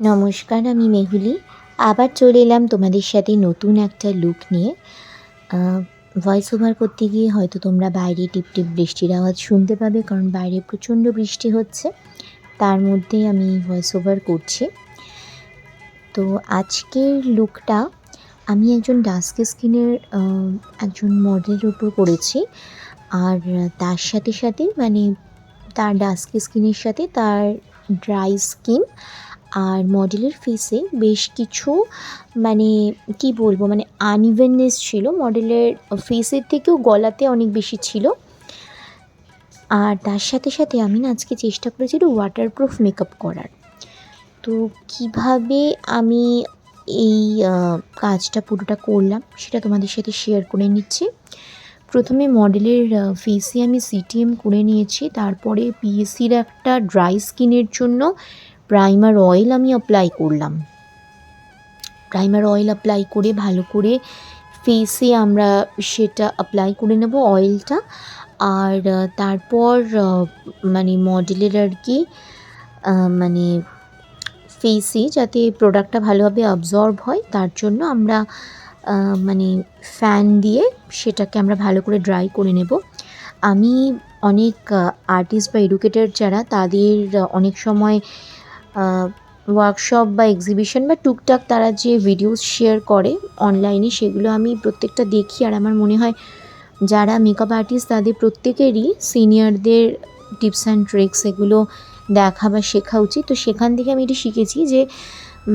নমস্কার, আমি মেহুলি। আবার চলে এলাম তোমাদের সাথে নতুন একটা লুক নিয়ে। ভয়েস ওভার করতে গিয়ে হয়তো তোমরা বাইরে টিপ টিপ বৃষ্টির আওয়াজ শুনতে পাবে, কারণ বাইরে প্রচণ্ড বৃষ্টি হচ্ছে। তার মধ্যেই আমি ভয়েস ওভার করছি। তো আজকের লুকটা আমি একজন ডাস্ক স্কিনের একজন মডেলের উপর করেছি। আর তার সাথে সাথে মানে তার ডাস্ক স্কিনের সাথে তার ড্রাই স্কিন আর মডেলের ফেসে বেশ কিছু মানে কি বলব মানে আনইভেননেস ছিল। মডেলের ফেসের থেকেও গলাতে অনেক বেশি ছিল। আর তার সাথে সাথে আমি না আজকে চেষ্টা করেছি একটু ওয়াটারপ্রুফ মেকআপ করার। তো কীভাবে আমি এই কাজটা পুরোটা করলাম সেটা তোমাদের সাথে শেয়ার করে নিচ্ছি। প্রথমে মডেলের ফেসে আমি সিটিএম করে নিয়েছি। তারপরে পিএসসির একটা ড্রাই স্কিনের জন্য প্রাইমার অয়েল আমি অ্যাপ্লাই করলাম। প্রাইমার অয়েল অ্যাপ্লাই করে ভালো করে ফেসে আমরা সেটা অ্যাপ্লাই করে নেব অয়েলটা আর তারপর মানে মডেলের আর কি মানে ফেসে যাতে প্রোডাক্টটা ভালোভাবে অবজর্ব হয়, তার জন্য আমরা মানে ফ্যান দিয়ে সেটাকে আমরা ভালো করে ড্রাই করে নেব। আমি অনেক আর্টিস্ট বা এডুকেটার যারা, তাদের অনেক সময় ওয়ার্কশপ বা এক্সিবিশন বা টুকটাক তারা যে ভিডিওস শেয়ার করে অনলাইনে সেগুলো আমি প্রত্যেকটা দেখি। আর আমার মনে হয় যারা মেকআপ আর্টিস্ট তাদের প্রত্যেকেরই সিনিয়রদের টিপস অ্যান্ড ট্রিক্স এগুলো দেখা বা শেখা উচিত। তো সেখান থেকে আমি এটা শিখেছি যে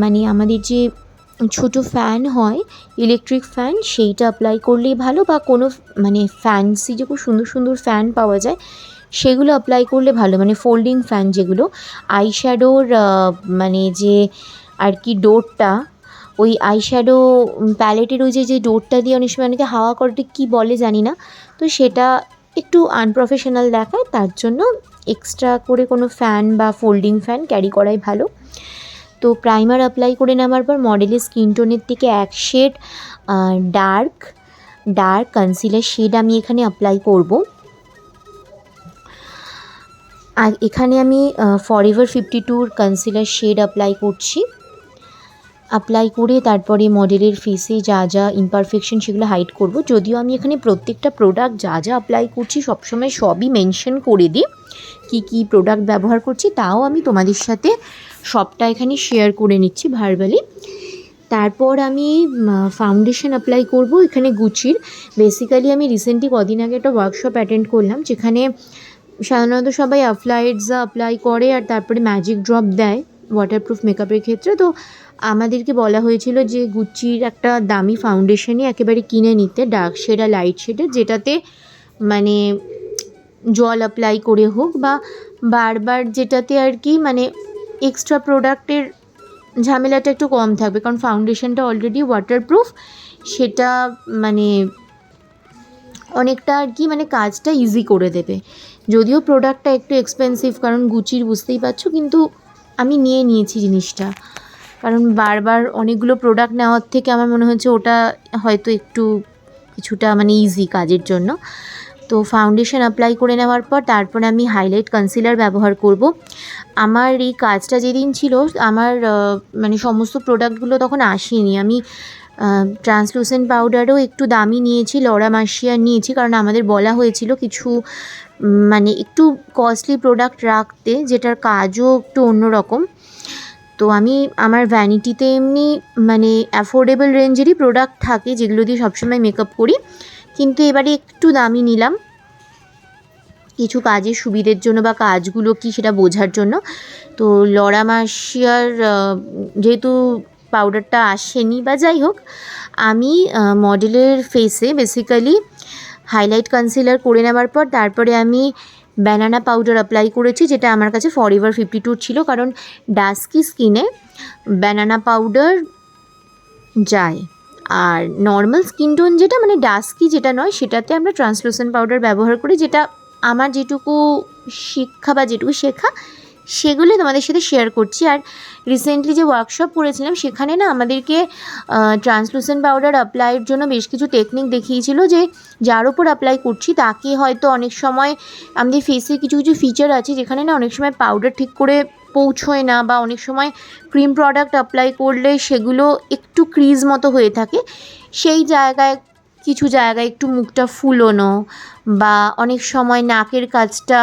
মানে আমাদের যে ছোট ফ্যান হয় ইলেকট্রিক ফ্যান সেইটা অ্যাপ্লাই করলেই ভালো বা কোনো মানে ফ্যান্সি যে খুব সুন্দর সুন্দর ফ্যান পাওয়া যায় সেগুলো অ্যাপ্লাই করলে ভালো। মানে ফোল্ডিং ফ্যান যেগুলো আইশ্যাডোর মানে যে আর কি ডোরটা ওই আই শ্যাডো প্যালেটের ওই যে যে ডোরটা দিয়ে অনেক সময় অনেকে হাওয়া করতে কী বলে জানি না। তো সেটা একটু আনপ্রফেশনাল দেখায়, তার জন্য এক্সট্রা করে কোনো ফ্যান বা ফোল্ডিং ফ্যান ক্যারি করাই ভালো। তো প্রাইমার অ্যাপ্লাই করে নেওয়ার পর মডেলের স্কিন টোনের থেকে এক shade dark dark concealer shade আমি এখানে অ্যাপ্লাই করব। আর এখানে আমি ফরএভার ফিফটি টুর কনসিলার শেড অ্যাপ্লাই করছি। অ্যাপ্লাই করে তারপরে মডেলের ফেসে যা যা ইমপারফেকশন সেগুলো হাইড করব। যদিও আমি এখানে প্রত্যেকটা প্রোডাক্ট যা যা অ্যাপ্লাই করছি সবসময় সবই মেনশন করে দিই, কী কী প্রোডাক্ট ব্যবহার করছি তাও আমি তোমাদের সাথে সবটা এখানে শেয়ার করে নিচ্ছি ভারবালি তারপর আমি ফাউন্ডেশন অ্যাপ্লাই করব এখানে গুচির বেসিক্যালি আমি রিসেন্টলি কদিন আগে একটা ওয়ার্কশপ অ্যাটেন্ড করলাম, যেখানে সাধারণত সবাই আফলাইটসা অ্যাপ্লাই করে আর তারপরে ম্যাজিক ড্রপ দেয় ওয়াটারপ্রুফ মেকআপের ক্ষেত্রে। তো আমাদেরকে বলা হয়েছিল যে গুচির একটা দামি ফাউন্ডেশনই একেবারে কিনে নিতে ডার্ক শেড আর লাইট শেডে যেটাতে মানে জল অ্যাপ্লাই করে হোক বা বারবার যেটাতে আর কি মানে এক্সট্রা প্রোডাক্টের ঝামেলাটা একটু কম থাকবে। কারণ ফাউন্ডেশনটা অলরেডি ওয়াটারপ্রুফ সেটা মানে অনেকটা আর কি মানে কাজটা ইজি করে দেবে। যদিও প্রোডাক্টটা একটু এক্সপেন্সিভ কারণ গুচির বুঝতেই পারছ, কিন্তু আমি নিয়ে নিয়েছি জিনিসটা। কারণ বারবার অনেকগুলো প্রোডাক্ট নেওয়ার থেকে আমার মনে হচ্ছে ওটা হয়তো একটু কিছুটা মানে ইজি কাজের জন্য। তো ফাউন্ডেশন অ্যাপ্লাই করে নেওয়ার পর তারপরে আমি হাইলাইট কনসিলার ব্যবহার করব। আমার এই কাজটা যেদিন ছিল, আমার মানে সমস্ত প্রোডাক্টগুলো তখন আসেনি। আমি ট্রান্সলুসেন্ট পাউডারও একটু দামি নিয়েছি, লরা মাসিয়ার নিয়েছি, কারণ আমাদের বলা হয়েছিল কিছু মানে একটু কস্টলি প্রোডাক্ট রাখতে, যেটার কাজও একটু অন্যরকম। তো আমি আমার ভ্যানিটিতে এমনি মানে অ্যাফোর্ডেবল রেঞ্জেরই প্রোডাক্ট থাকে, যেগুলো দিয়ে সবসময় মেকআপ করি। কিন্তু এবারে একটু দামি নিলাম। কিছু কাজের সুবিধের জন্য বা কাজগুলো কি সেটা বোঝার জন্য। তো লরা মাসিয়ার যেহেতু পাউডারটা আসেনি বা যাই হোক, আমি মডেলের ফেসে বেসিক্যালি হাইলাইট কনসিলার করে নেওয়ার পর তারপরে আমি ব্যানানা পাউডার অ্যাপ্লাই করেছি, যেটা আমার কাছে ফর ফরএভার ফিফটি টুর ছিল, কারণ ডাস্কি স্কিনে ব্যানানা পাউডার যায়। আর নর্মাল স্কিন টোন যেটা মানে ডাস্কি যেটা নয়, সেটাতে আমরা ট্রান্সলুসেন্ট পাউডার ব্যবহার করি, যেটা আমার যেটুকু শিক্ষা বা যেটুকু শেখা সেগুলি তোমাদের সাথে শেয়ার করছি। আর রিসেন্টলি যে ওয়ার্কশপ করেছিলাম, সেখানে না আমাদেরকে ট্রান্সলুসেন্ট পাউডার অ্যাপ্লাইয়ের জন্য বেশ কিছু টেকনিক দেখিয়েছিল যে, যার ওপর অ্যাপ্লাই করছি, তাকে হয়তো অনেক সময় আমাদের ফেসে কিছু কিছু ফিচার আছে, যেখানে না অনেক সময় পাউডার ঠিক করে পৌঁছয় না বা অনেক সময় ক্রিম প্রোডাক্ট অ্যাপ্লাই করলে সেগুলো একটু ক্রিজ মতো হয়ে থাকে। সেই জায়গায়, কিছু জায়গায় একটু মুখটা ফুলোনো বা অনেক সময় নাকের কাছটা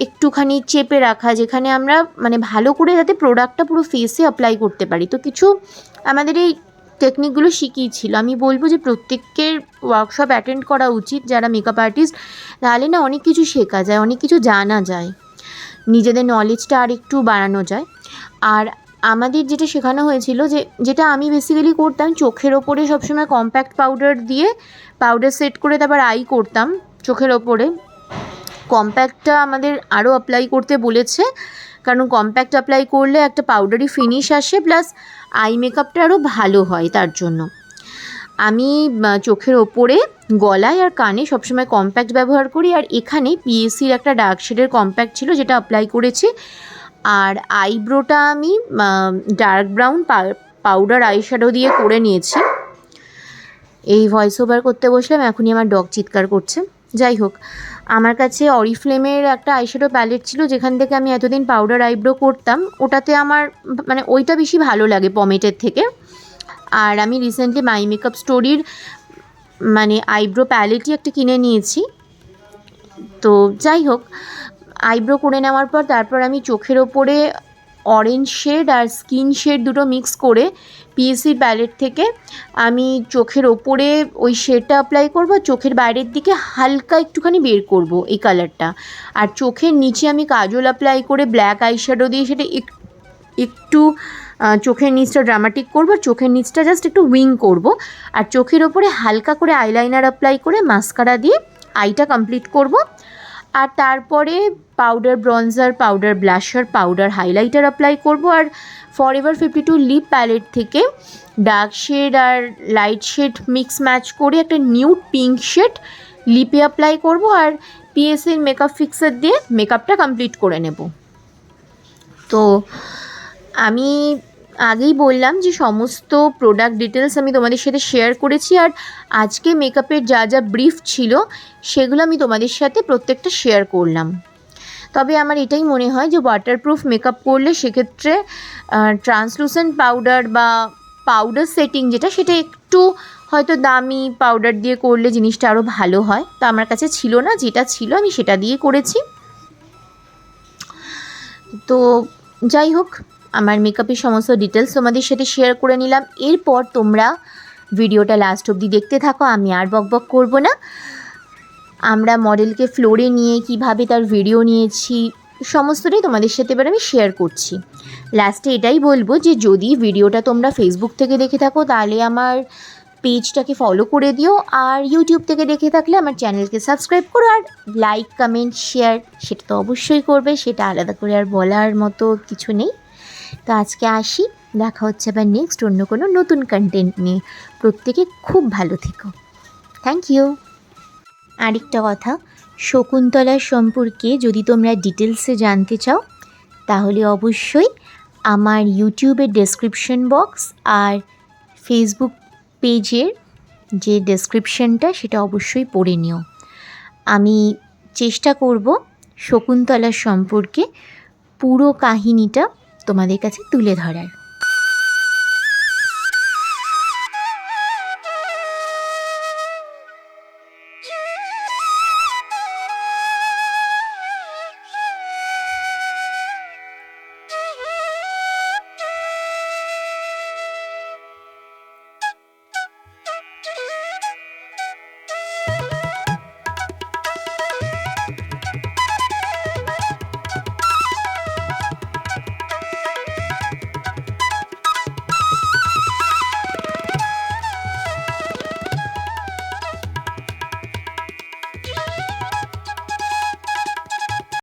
একটুখানি চেপে রাখা, যেখানে আমরা মানে ভালো করে যাতে প্রোডাক্টটা পুরো ফেসে অ্যাপ্লাই করতে পারি। তো কিছু আমাদের এই টেকনিকগুলো শিখিয়েছিল। আমি বলব যে প্রত্যেকের ওয়ার্কশপ অ্যাটেন্ড করা উচিত, যারা মেকআপ আর্টিস্ট তাহলে না অনেক কিছু শেখা যায়, অনেক কিছু জানা যায়। নিজেদের নলেজটা আর একটু বাড়ানো যায়। আর আমাদের যেটা শেখানো হয়েছিল যে, যেটা আমি বেসিক্যালি করতাম, চোখের ওপরে সবসময় কম্প্যাক্ট পাউডার দিয়ে পাউডার সেট করে তারপর আই করতাম, চোখের ওপরে। কম্প্যাক্টটা আমাদের আরও অ্যাপ্লাই করতে বলেছে। কারণ কম্প্যাক্ট অ্যাপ্লাই করলে একটা পাউডারি ফিনিশ আসে প্লাস আই মেকআপটা আরও ভালো হয় তার জন্য। আমি চোখের ওপরে, গলায় আর কানে সবসময় কম্প্যাক্ট ব্যবহার করি। আর এখানে পিএসসির একটা ডার্ক শেডের কম্প্যাক্ট ছিল, যেটা অ্যাপ্লাই করেছি। আর আইব্রোটা আমি dark brown powder eye shadow দিয়ে করে নিয়েছি। এই ভয়েস ওভার করতে বসলাম, এখনই আমার ডগ চিৎকার করছে। যাই হোক আমার কাছে অরিফ্লেমের একটা আইশ্যাডো প্যালেট ছিল যেখান থেকে আমি এতদিন পাউডার আইব্রো করতাম। ওটাতে আমার মানে ওইটা বেশি ভালো লাগে পমেটের থেকে। আর আমি রিসেন্টলি মাই মেকআপ স্টোরির মানে আইব্রো প্যালেটই একটা কিনে নিয়েছি। তো যাই হোক আইব্রো করে নেওয়ার পর তারপর আমি চোখের ওপরে অরেঞ্জ শেড আর স্কিন শেড দুটো মিক্স করে পিএসসি প্যালেট থেকে আমি চোখের ওপরে ওই শেডটা অ্যাপ্লাই করব, চোখের বাইরের দিকে হালকা একটুখানি বের করব এই কালারটা আর চোখের নিচে আমি কাজল অ্যাপ্লাই করে ব্ল্যাক আইশ্যাডো দিয়ে সেটা এক- একটু চোখের নিচটা ড্রামাটিক করব, চোখের নিচটা জাস্ট একটু উইং করব। আর চোখের ওপরে হালকা করে আইলাইনার অ্যাপ্লাই করে মাস্কারা দিয়ে আইটা কমপ্লিট করব। আর তারপরে powder bronzer powder blusher powder highlighter apply করব। আর forever fifty two lip palette থেকে ডার্ক শেড আর লাইট শেড মিক্স ম্যাচ করে একটা নিউড পিঙ্ক শেড লিপে অ্যাপ্লাই করব আর পিএসসির মেকআপ ফিক্সার দিয়ে মেকআপটা কমপ্লিট করে নেব। তো আমি আগেই বললাম যে সমস্ত প্রোডাক্ট ডিটেলস আমি তোমাদের সাথে শেয়ার করেছি আর আজকে মেকআপের যা যা ব্রিফ ছিল, সেগুলো আমি তোমাদের সাথে প্রত্যেকটা শেয়ার করলাম। তবে আমার এটাই মনে হয় যে ওয়াটারপ্রুফ মেকআপ করলে সেক্ষেত্রে ট্রান্সলুসেন্ট পাউডার বা পাউডার সেটিং যেটা, সেটা একটু হয়তো দামি পাউডার দিয়ে করলে জিনিসটা আরও ভালো হয়। তো আমার কাছে ছিল না, যেটা ছিল আমি সেটা দিয়ে করেছি। তো যাই হোক আমার মেকআপের সমস্ত ডিটেলস তোমাদের সাথে শেয়ার করে নিলাম। এরপর তোমরা ভিডিওটা লাস্ট অবধি দেখতে থাকো, আমি আর বক বক করব না। আমরা মডেলকে ফ্লোরে নিয়ে কীভাবে তার ভিডিও নিয়েছি, সমস্তটাই তোমাদের সাথে এবার আমি শেয়ার করছি। লাস্টে এটাই বলব যে, যদি ভিডিওটা তোমরা ফেসবুক থেকে দেখে থাকো, তাহলে আমার পেজটাকে ফলো করে দিও। আর ইউটিউব থেকে দেখে থাকলে আমার চ্যানেলকে সাবস্ক্রাইব করো আর লাইক কমেন্ট শেয়ার সেটা তো অবশ্যই করবে, সেটা আলাদা করে আর বলার মতো কিছু নেই। তো আজকে আসি, দেখা হচ্ছে আবার নেক্সট অন্য কোনো নতুন কন্টেন্ট নিয়ে। প্রত্যেকে খুব ভালো থেকো। থ্যাংক ইউ আরেকটা কথা শকুন্তলার সম্পর্কে যদি তোমরা ডিটেলসে জানতে চাও, তাহলে অবশ্যই আমার ইউটিউবের ডেসক্রিপশন বক্স আর ফেসবুক পেজের যে ডেসক্রিপশনটা সেটা অবশ্যই পড়ে নিও। আমি চেষ্টা করব শকুন্তলার সম্পর্কে পুরো কাহিনীটা তোমাদের কাছে তুলে ধরার।